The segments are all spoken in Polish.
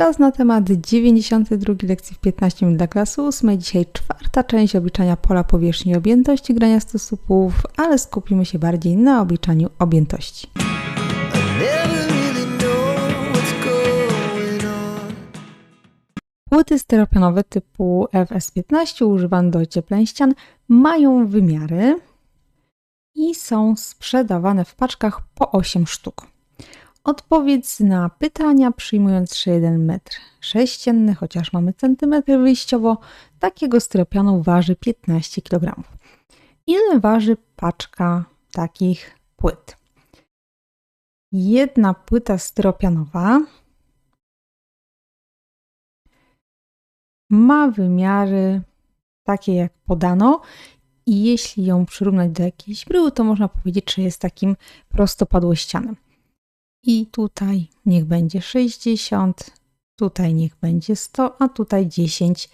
Czas na temat 92 lekcji w 15 minut dla klasy 8. Dzisiaj czwarta część obliczania pola powierzchni i objętości grania stosupów, ale skupimy się bardziej na obliczaniu objętości. Płyty styropianowe typu FS15 używane do ociepleń ścian mają wymiary i są sprzedawane w paczkach po 8 sztuk. Odpowiedz na pytania przyjmując, że 1 metr sześcienny, chociaż mamy centymetry wyjściowo, takiego styropianu waży 15 kg. Ile waży paczka takich płyt? Jedna płyta styropianowa ma wymiary takie jak podano i jeśli ją przyrównać do jakiejś bryły, to można powiedzieć, że jest takim prostopadłościanem. I tutaj niech będzie 60, tutaj niech będzie 100, a tutaj 10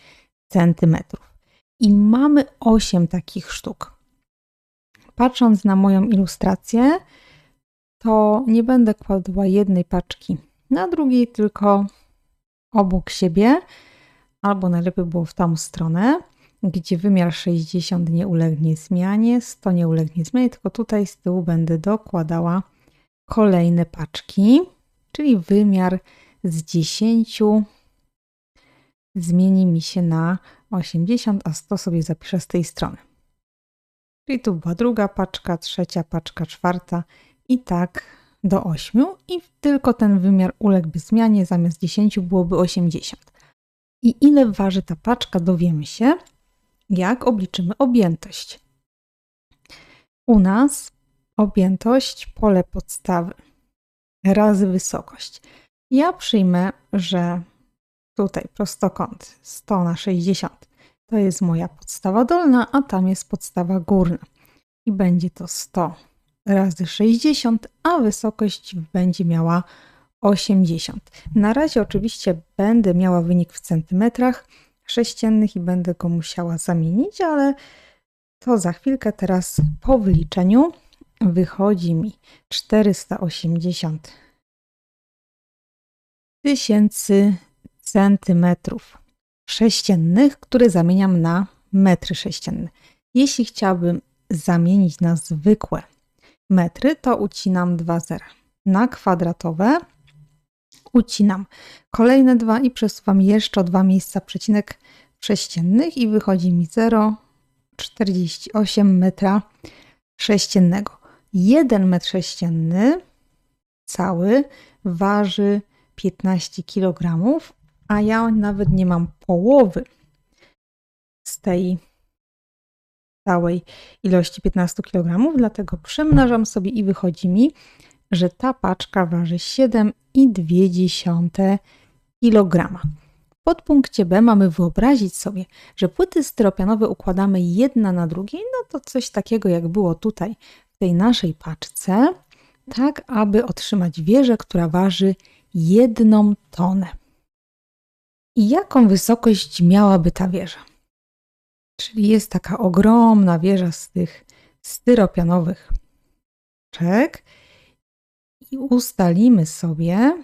centymetrów. I mamy 8 takich sztuk. Patrząc na moją ilustrację, to nie będę kładła jednej paczki na drugiej, tylko obok siebie, albo najlepiej było w tą stronę, gdzie wymiar 60 nie ulegnie zmianie, 100 nie ulegnie zmianie, tylko tutaj z tyłu będę dokładała kolejne paczki, czyli wymiar z 10 zmieni mi się na 80, a 100 sobie zapiszę z tej strony. Czyli tu była druga paczka, trzecia paczka, czwarta i tak do 8 i tylko ten wymiar uległby zmianie, zamiast 10 byłoby 80. I ile waży ta paczka dowiemy się, jak obliczymy objętość. U nas objętość pole podstawy razy wysokość. Ja przyjmę, że tutaj prostokąt 100 na 60 to jest moja podstawa dolna, a tam jest podstawa górna. I będzie to 100 razy 60, a wysokość będzie miała 80. Na razie oczywiście będę miała wynik w centymetrach sześciennych i będę go musiała zamienić, ale to za chwilkę teraz po wyliczeniu wychodzi mi 480 tysięcy centymetrów sześciennych, które zamieniam na metry sześcienne. Jeśli chciałabym zamienić na zwykłe metry, to ucinam dwa zera. Na kwadratowe ucinam kolejne dwa i przesuwam jeszcze dwa miejsca przecinek sześciennych i wychodzi mi 0,48 metra sześciennego. 1 metr sześcienny cały waży 15 kg, a ja nawet nie mam połowy z tej całej ilości 15 kg, dlatego przemnażam sobie i wychodzi mi, że ta paczka waży 7,2 kg. W podpunkcie B mamy wyobrazić sobie, że płyty styropianowe układamy jedna na drugiej, no to coś takiego jak było tutaj tej naszej paczce, tak aby otrzymać wieżę, która waży jedną tonę. I jaką wysokość miałaby ta wieża? Czyli jest taka ogromna wieża z tych styropianowych czek i ustalimy sobie,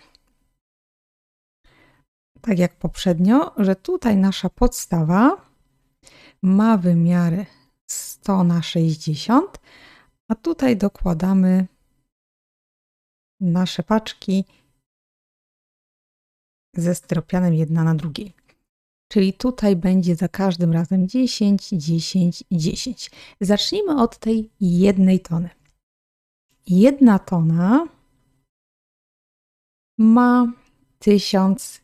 tak jak poprzednio, że tutaj nasza podstawa ma wymiary 100 na 60, a tutaj dokładamy nasze paczki ze styropianem jedna na drugiej. Czyli tutaj będzie za każdym razem 10, 10, 10. Zacznijmy od tej jednej tony. Jedna tona ma 1000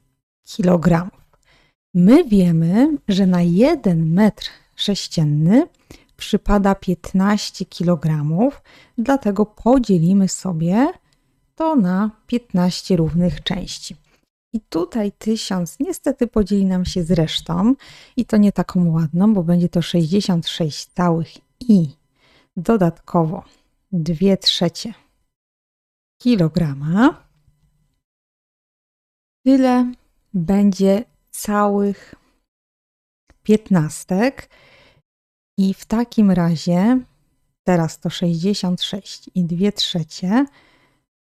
kg. My wiemy, że na 1 metr sześcienny przypada 15 kg, dlatego podzielimy sobie to na 15 równych części. I tutaj 1000 niestety podzieli nam się z resztą i to nie taką ładną, bo będzie to 66 całych i dodatkowo 2 trzecie kilograma. Tyle będzie całych piętnastek. I w takim razie teraz to 66 i 2 trzecie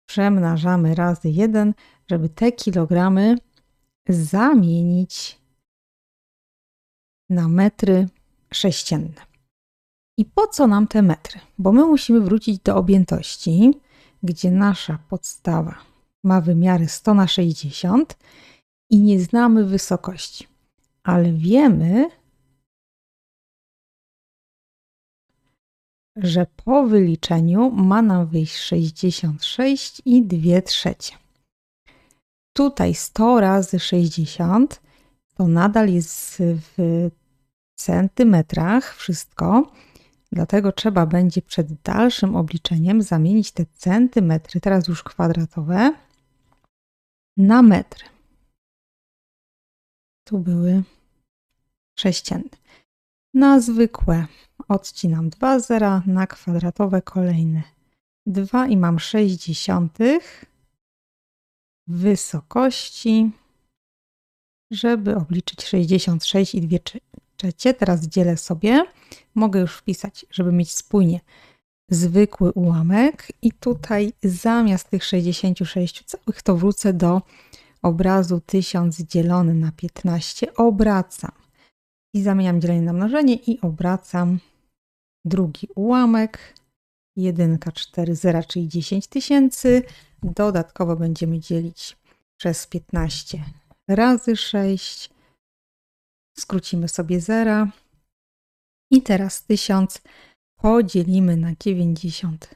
przemnażamy razy 1, żeby te kilogramy zamienić na metry sześcienne. I po co nam te metry? Bo my musimy wrócić do objętości, gdzie nasza podstawa ma wymiary 100 na 60 i nie znamy wysokości, ale wiemy, że po wyliczeniu ma nam wyjść 66 i 2 trzecie. Tutaj 100 razy 60 to nadal jest w centymetrach wszystko, dlatego trzeba będzie przed dalszym obliczeniem zamienić te centymetry, teraz już kwadratowe, na metry. Tu były sześcienne. Na zwykłe odcinam 2 zera, na kwadratowe kolejne 2 i mam 60 wysokości, żeby obliczyć 66 i 2 trzecie. Teraz dzielę sobie. Mogę już wpisać, żeby mieć spójnie zwykły ułamek i tutaj zamiast tych 66 całych to wrócę do obrazu 1000 dzielony na 15, obracam i zamieniam dzielenie na mnożenie i obracam drugi ułamek. 1, 4, 0, czyli 10 tysięcy. Dodatkowo będziemy dzielić przez 15 razy 6. Skrócimy sobie 0. I teraz 1000 podzielimy na 90,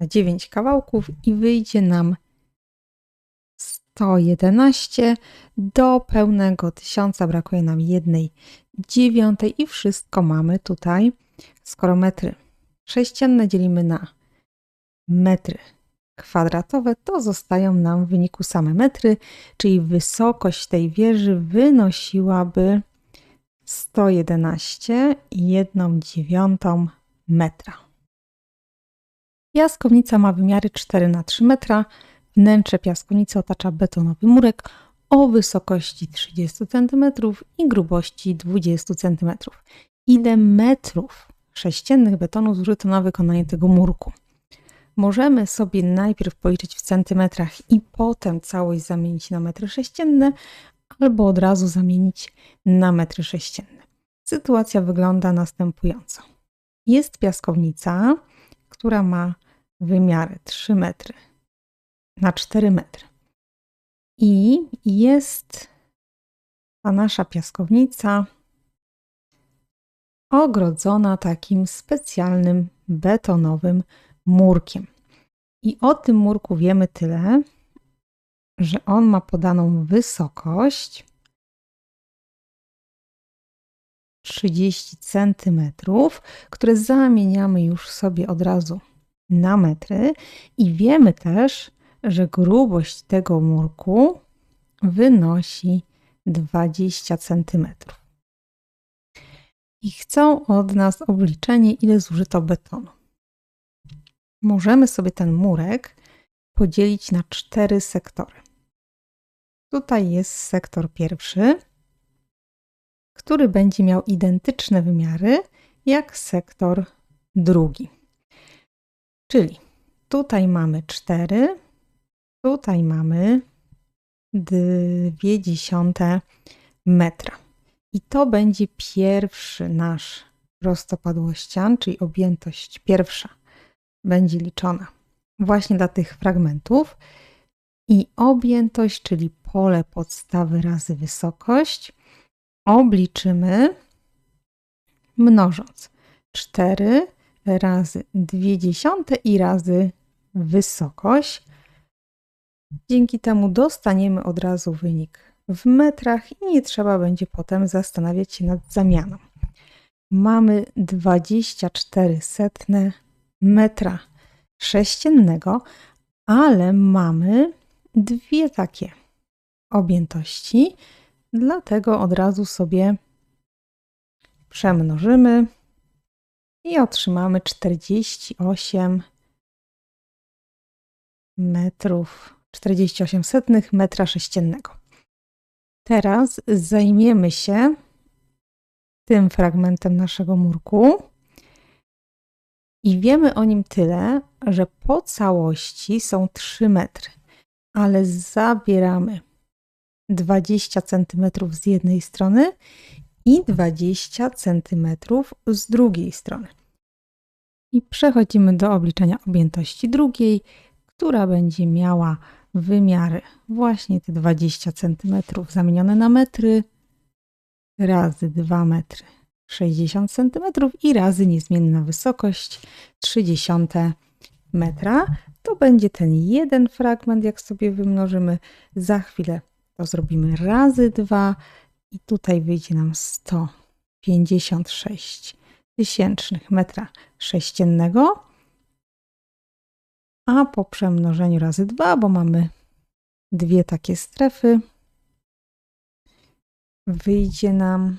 na 9 kawałków i wyjdzie nam 111. Do pełnego 1000 brakuje nam jednej dziewiątej i wszystko mamy tutaj. Skoro metry sześcienne dzielimy na metry kwadratowe, to zostają nam w wyniku same metry, czyli wysokość tej wieży wynosiłaby 111 i 1 dziewiątą metra. Piaskownica ma wymiary 4 na 3 metra. Wnętrze piaskownicy otacza betonowy murek o wysokości 30 cm i grubości 20 cm. Ile metrów sześciennych betonu zużyto na wykonanie tego murku? Możemy sobie najpierw policzyć w centymetrach i potem całość zamienić na metry sześcienne, albo od razu zamienić na metry sześcienne. Sytuacja wygląda następująco. Jest piaskownica, która ma wymiary 3 metry na 4 metry. I jest ta nasza piaskownica ogrodzona takim specjalnym betonowym murkiem. I o tym murku wiemy tyle, że on ma podaną wysokość 30 cm, które zamieniamy już sobie od razu na metry i wiemy też, że grubość tego murku wynosi 20 cm. I chcą od nas obliczenie, ile zużyto betonu. Możemy sobie ten murek podzielić na cztery sektory. Tutaj jest sektor pierwszy, który będzie miał identyczne wymiary jak sektor drugi. Czyli tutaj mamy 4, tutaj mamy 2 metra. I to będzie pierwszy nasz prostopadłościan, czyli objętość pierwsza będzie liczona właśnie dla tych fragmentów. I objętość, czyli pole podstawy razy wysokość, obliczymy mnożąc 4 razy 2 dziesiąte i razy wysokość. Dzięki temu dostaniemy od razu wynik w metrach i nie trzeba będzie potem zastanawiać się nad zamianą. Mamy 24 setne metra sześciennego, ale mamy dwie takie objętości, dlatego od razu sobie przemnożymy i otrzymamy 48 metrów, 48 setnych metra sześciennego. Teraz zajmiemy się tym fragmentem naszego murku i wiemy o nim tyle, że po całości są 3 metry, ale zabieramy 20 cm z jednej strony i 20 cm z drugiej strony. I przechodzimy do obliczenia objętości drugiej, która będzie miała wymiary właśnie te 20 cm zamienione na metry razy 2 metry 60 cm i razy niezmienna wysokość 30 metra. To będzie ten jeden fragment, jak sobie wymnożymy. Za chwilę to zrobimy razy 2 i tutaj wyjdzie nam 156 tysięcznych metra sześciennego. A po przemnożeniu razy 2, bo mamy dwie takie strefy, wyjdzie nam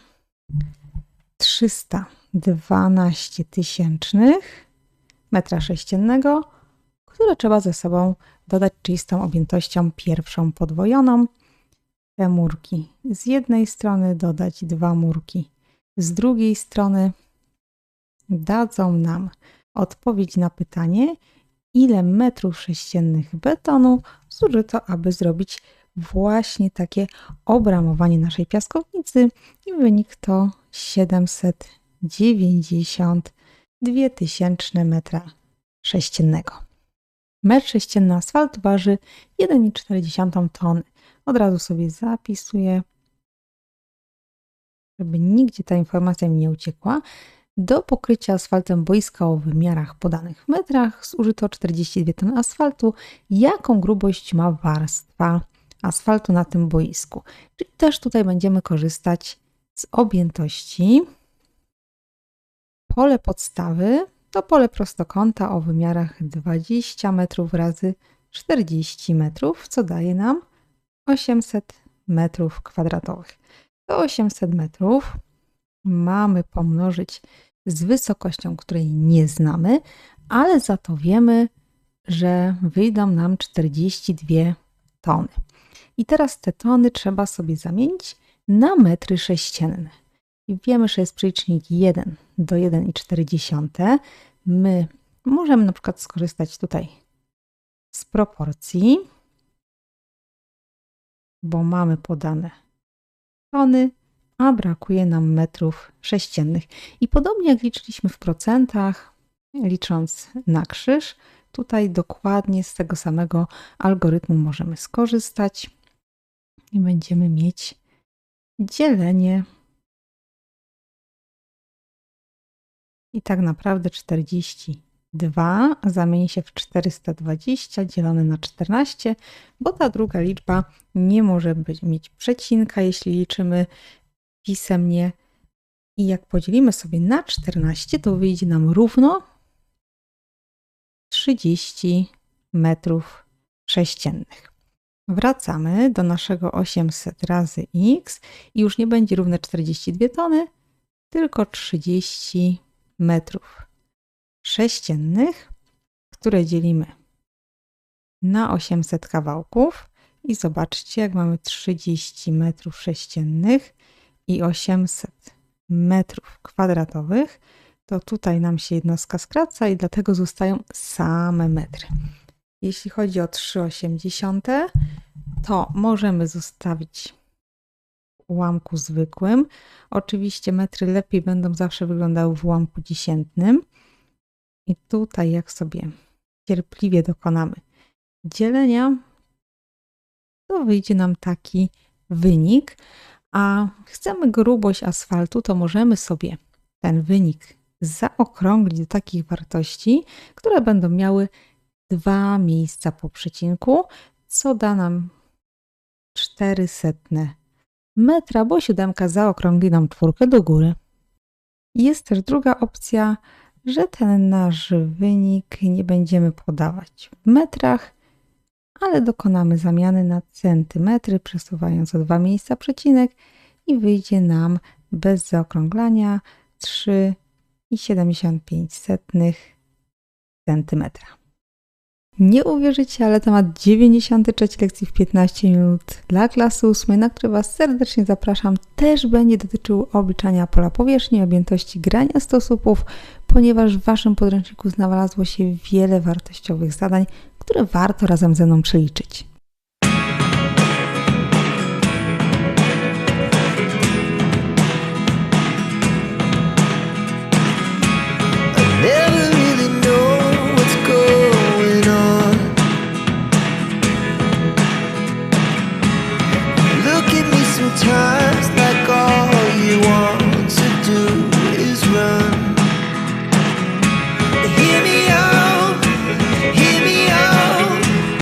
312 tysięcznych metra sześciennego, które trzeba ze sobą dodać, czyli z tą objętością pierwszą podwojoną. Te murki z jednej strony dodać dwa murki z drugiej strony dadzą nam odpowiedź na pytanie, ile metrów sześciennych betonu zużyto, aby zrobić właśnie takie obramowanie naszej piaskownicy i wynik to 792 tysięczne metra sześciennego. Metr sześcienny asfaltu waży 1,4 tony. Od razu sobie zapisuję, żeby nigdzie ta informacja mi nie uciekła. Do pokrycia asfaltem boiska o wymiarach podanych w metrach zużyto 42 tony asfaltu. Jaką grubość ma warstwa asfaltu na tym boisku? Czyli też tutaj będziemy korzystać z objętości. Pole podstawy to pole prostokąta o wymiarach 20 metrów razy 40 metrów, co daje nam 800 metrów kwadratowych. To 800 metrów mamy pomnożyć z wysokością, której nie znamy, ale za to wiemy, że wyjdą nam 42 tony. I teraz te tony trzeba sobie zamienić na metry sześcienne. I wiemy, że jest przelicznik 1 do 1,4. My możemy na przykład skorzystać tutaj z proporcji, bo mamy podane tony, a brakuje nam metrów sześciennych. I podobnie jak liczyliśmy w procentach, licząc na krzyż, tutaj dokładnie z tego samego algorytmu możemy skorzystać i będziemy mieć dzielenie. I tak naprawdę 42 zamieni się w 420 dzielone na 14, bo ta druga liczba nie może być, mieć przecinka, jeśli liczymy pisemnie. I jak podzielimy sobie na 14, to wyjdzie nam równo 30 metrów sześciennych. Wracamy do naszego 800 razy x i już nie będzie równe 42 tony, tylko 30 metrów sześciennych, które dzielimy na 800 kawałków. I zobaczcie, jak mamy 30 metrów sześciennych i 800 metrów kwadratowych, to tutaj nam się jednostka skraca i dlatego zostają same metry. Jeśli chodzi o 3,8, to możemy zostawić w ułamku zwykłym. Oczywiście metry lepiej będą zawsze wyglądały w ułamku dziesiętnym. I tutaj, jak sobie cierpliwie dokonamy dzielenia, to wyjdzie nam taki wynik. A chcemy grubość asfaltu, to możemy sobie ten wynik zaokrąglić do takich wartości, które będą miały dwa miejsca po przecinku, co da nam 400 metra, bo siódemka zaokrągli nam czwórkę do góry. Jest też druga opcja, że ten nasz wynik nie będziemy podawać w metrach, ale dokonamy zamiany na centymetry, przesuwając o dwa miejsca przecinek i wyjdzie nam bez zaokrąglania 3,75 cm. Nie uwierzycie, ale temat 93 lekcji w 15 minut dla klasy 8, na który Was serdecznie zapraszam, też będzie dotyczył obliczania pola powierzchni, objętości grania stosupów, ponieważ w Waszym podręczniku znalazło się wiele wartościowych zadań, które warto razem ze mną przeliczyć.